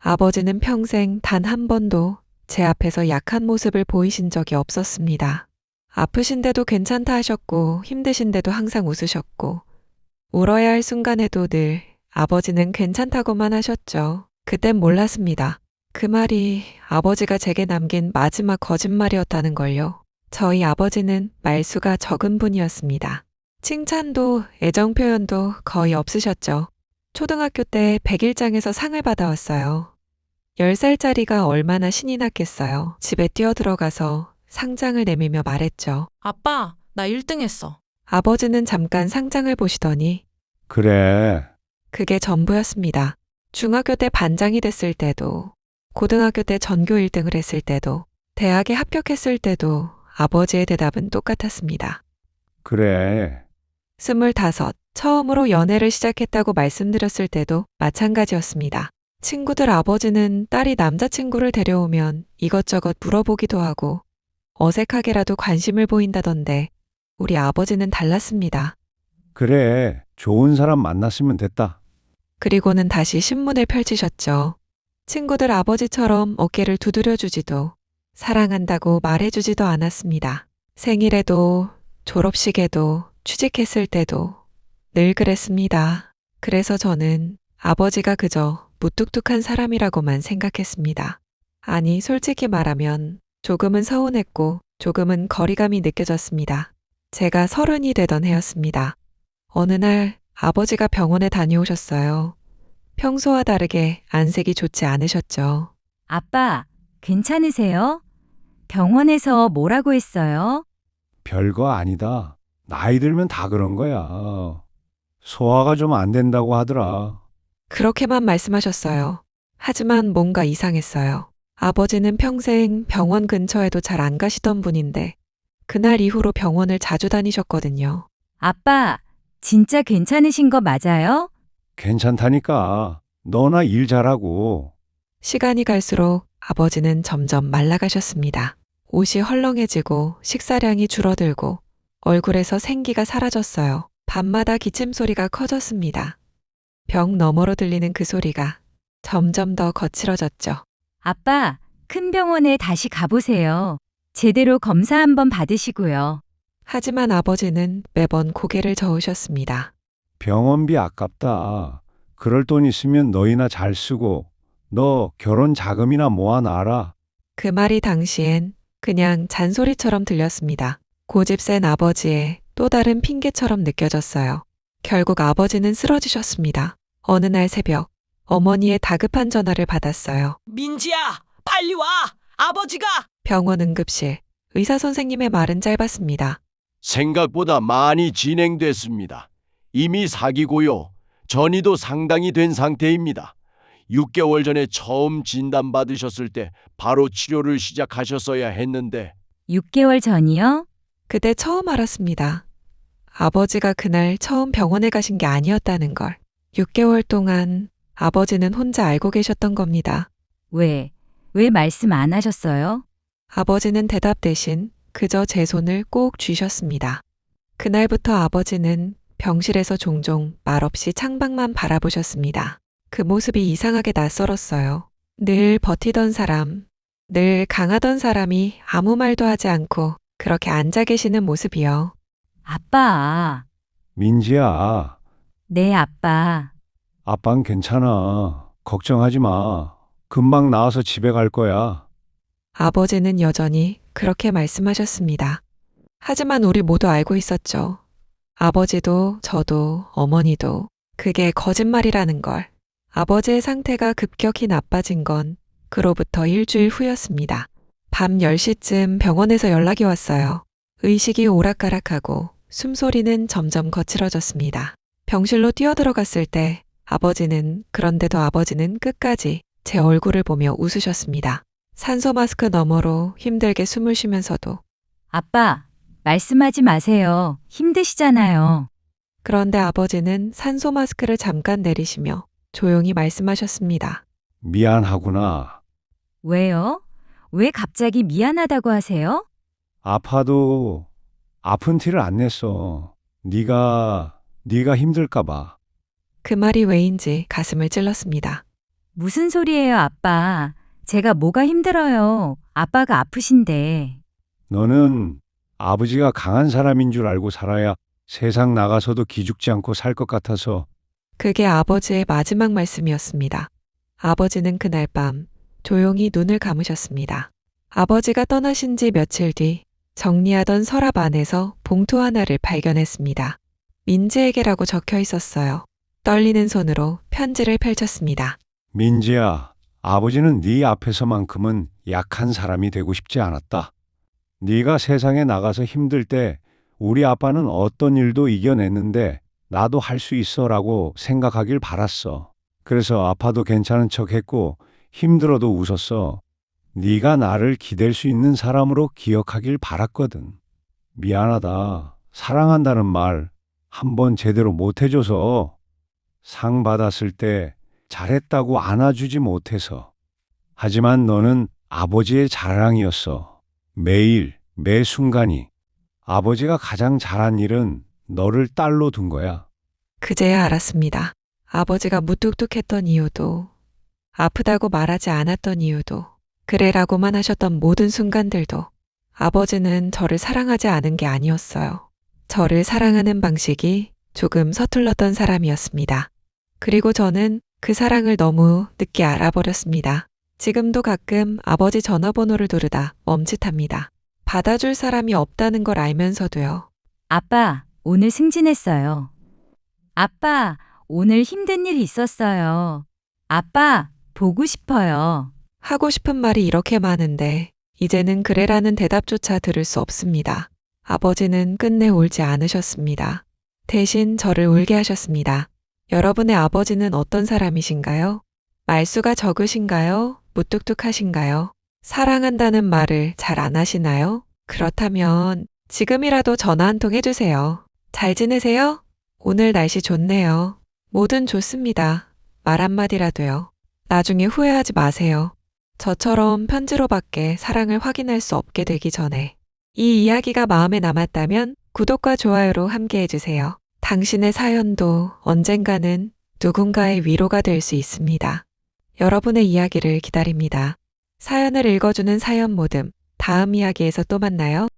아버지는 평생 단 한 번도 제 앞에서 약한 모습을 보이신 적이 없었습니다. 아프신데도 괜찮다 하셨고 힘드신데도 항상 웃으셨고 울어야 할 순간에도 늘 아버지는 괜찮다고만 하셨죠. 그땐 몰랐습니다. 그 말이 아버지가 제게 남긴 마지막 거짓말이었다는 걸요. 저희 아버지는 말수가 적은 분이었습니다. 칭찬도 애정 표현도 거의 없으셨죠. 초등학교 때 백일장에서 상을 받아왔어요. 10살짜리가 얼마나 신이 났겠어요. 집에 뛰어들어가서 상장을 내밀며 말했죠. 아빠, 나 1등 했어. 아버지는 잠깐 상장을 보시더니 그래. 그게 전부였습니다. 중학교 때 반장이 됐을 때도, 고등학교 때 전교 1등을 했을 때도, 대학에 합격했을 때도 아버지의 대답은 똑같았습니다. 그래. 스물다섯, 처음으로 연애를 시작했다고 말씀드렸을 때도 마찬가지였습니다. 친구들 아버지는 딸이 남자친구를 데려오면 이것저것 물어보기도 하고 어색하게라도 관심을 보인다던데 우리 아버지는 달랐습니다. 그래. 좋은 사람 만났으면 됐다. 그리고는 다시 신문을 펼치셨죠. 친구들 아버지처럼 어깨를 두드려주지도 사랑한다고 말해주지도 않았습니다. 생일에도 졸업식에도 취직했을 때도 늘 그랬습니다. 그래서 저는 아버지가 그저 무뚝뚝한 사람이라고만 생각했습니다. 아니, 솔직히 말하면 조금은 서운했고 조금은 거리감이 느껴졌습니다. 제가 서른이 되던 해였습니다. 어느 날 아버지가 병원에 다녀오셨어요. 평소와 다르게 안색이 좋지 않으셨죠. 아빠, 괜찮으세요? 병원에서 뭐라고 했어요? 별거 아니다. 나이 들면 다 그런 거야. 소화가 좀 안 된다고 하더라. 그렇게만 말씀하셨어요. 하지만 뭔가 이상했어요. 아버지는 평생 병원 근처에도 잘 안 가시던 분인데 그날 이후로 병원을 자주 다니셨거든요. 아빠, 진짜 괜찮으신 거 맞아요? 괜찮다니까. 너나 일 잘하고. 시간이 갈수록 아버지는 점점 말라가셨습니다. 옷이 헐렁해지고 식사량이 줄어들고 얼굴에서 생기가 사라졌어요. 밤마다 기침 소리가 커졌습니다. 벽 너머로 들리는 그 소리가 점점 더 거칠어졌죠. 아빠, 큰 병원에 다시 가보세요. 제대로 검사 한번 받으시고요. 하지만 아버지는 매번 고개를 저으셨습니다. 병원비 아깝다. 그럴 돈 있으면 너희나 잘 쓰고 너 결혼 자금이나 모아놔라. 그 말이 당시엔 그냥 잔소리처럼 들렸습니다. 고집 센 아버지의 또 다른 핑계처럼 느껴졌어요. 결국 아버지는 쓰러지셨습니다. 어느 날 새벽, 어머니의 다급한 전화를 받았어요. 민지야, 빨리 와! 아버지가! 병원 응급실. 의사 선생님의 말은 짧았습니다. 생각보다 많이 진행됐습니다. 이미 사기고요. 전이도 상당히 된 상태입니다. 6개월 전에 처음 진단받으셨을 때 바로 치료를 시작하셨어야 했는데 6개월 전이요? 그때 처음 알았습니다. 아버지가 그날 처음 병원에 가신 게 아니었다는 걸. 6개월 동안 아버지는 혼자 알고 계셨던 겁니다. 왜? 왜 말씀 안 하셨어요? 아버지는 대답 대신 그저 제 손을 꼭 쥐셨습니다. 그날부터 아버지는 병실에서 종종 말없이 창밖만 바라보셨습니다. 그 모습이 이상하게 낯설었어요. 늘 버티던 사람, 늘 강하던 사람이 아무 말도 하지 않고 그렇게 앉아 계시는 모습이요. 아빠, 민지야, 네, 아빠. 아빤 괜찮아. 걱정하지 마. 금방 나와서 집에 갈 거야. 아버지는 여전히 그렇게 말씀하셨습니다. 하지만 우리 모두 알고 있었죠. 아버지도 저도 어머니도 그게 거짓말이라는 걸. 아버지의 상태가 급격히 나빠진 건 그로부터 일주일 후였습니다. 밤 10시쯤 병원에서 연락이 왔어요. 의식이 오락가락하고 숨소리는 점점 거칠어졌습니다. 병실로 뛰어들어갔을 때 아버지는 그런데도 아버지는 끝까지 제 얼굴을 보며 웃으셨습니다. 산소 마스크 너머로 힘들게 숨을 쉬면서도 아빠, 말씀하지 마세요. 힘드시잖아요. 그런데 아버지는 산소 마스크를 잠깐 내리시며 조용히 말씀하셨습니다. 미안하구나. 왜요? 왜 갑자기 미안하다고 하세요? 아파도 아픈 티를 안 냈어. 네가 네가 힘들까 봐. 그 말이 왜인지 가슴을 찔렀습니다. 무슨 소리예요, 아빠? 제가 뭐가 힘들어요? 아빠가 아프신데. 너는 아버지가 강한 사람인 줄 알고 살아야 세상 나가서도 기죽지 않고 살 것 같아서 그게 아버지의 마지막 말씀이었습니다. 아버지는 그날 밤 조용히 눈을 감으셨습니다. 아버지가 떠나신 지 며칠 뒤 정리하던 서랍 안에서 봉투 하나를 발견했습니다. 민지에게라고 적혀 있었어요. 떨리는 손으로 편지를 펼쳤습니다. 민지야, 아버지는 네 앞에서만큼은 약한 사람이 되고 싶지 않았다. 네가 세상에 나가서 힘들 때 우리 아빠는 어떤 일도 이겨냈는데 나도 할 수 있어라고 생각하길 바랐어. 그래서 아파도 괜찮은 척 했고 힘들어도 웃었어. 네가 나를 기댈 수 있는 사람으로 기억하길 바랐거든. 미안하다. 사랑한다는 말 한 번 제대로 못 해줘서 상 받았을 때 잘했다고 안아주지 못해서. 하지만 너는 아버지의 자랑이었어. 매일, 매 순간이. 아버지가 가장 잘한 일은 너를 딸로 둔 거야. 그제야 알았습니다. 아버지가 무뚝뚝했던 이유도, 아프다고 말하지 않았던 이유도, 그래라고만 하셨던 모든 순간들도 아버지는 저를 사랑하지 않은 게 아니었어요. 저를 사랑하는 방식이 조금 서툴렀던 사람이었습니다. 그리고 저는 그 사랑을 너무 늦게 알아버렸습니다. 지금도 가끔 아버지 전화번호를 누르다 멈칫합니다. 받아줄 사람이 없다는 걸 알면서도요. 아빠, 오늘 승진했어요. 아빠, 오늘 힘든 일 있었어요. 아빠, 보고 싶어요. 하고 싶은 말이 이렇게 많은데 이제는 그래라는 대답조차 들을 수 없습니다. 아버지는 끝내 울지 않으셨습니다. 대신 저를 울게 하셨습니다. 여러분의 아버지는 어떤 사람이신가요? 말수가 적으신가요? 무뚝뚝하신가요? 사랑한다는 말을 잘 안 하시나요? 그렇다면 지금이라도 전화 한 통 해주세요. 잘 지내세요? 오늘 날씨 좋네요. 뭐든 좋습니다. 말 한마디라도요. 나중에 후회하지 마세요. 저처럼 편지로밖에 사랑을 확인할 수 없게 되기 전에 이 이야기가 마음에 남았다면 구독과 좋아요로 함께 해주세요. 당신의 사연도 언젠가는 누군가의 위로가 될 수 있습니다. 여러분의 이야기를 기다립니다. 사연을 읽어주는 사연 모듬 다음 이야기에서 또 만나요.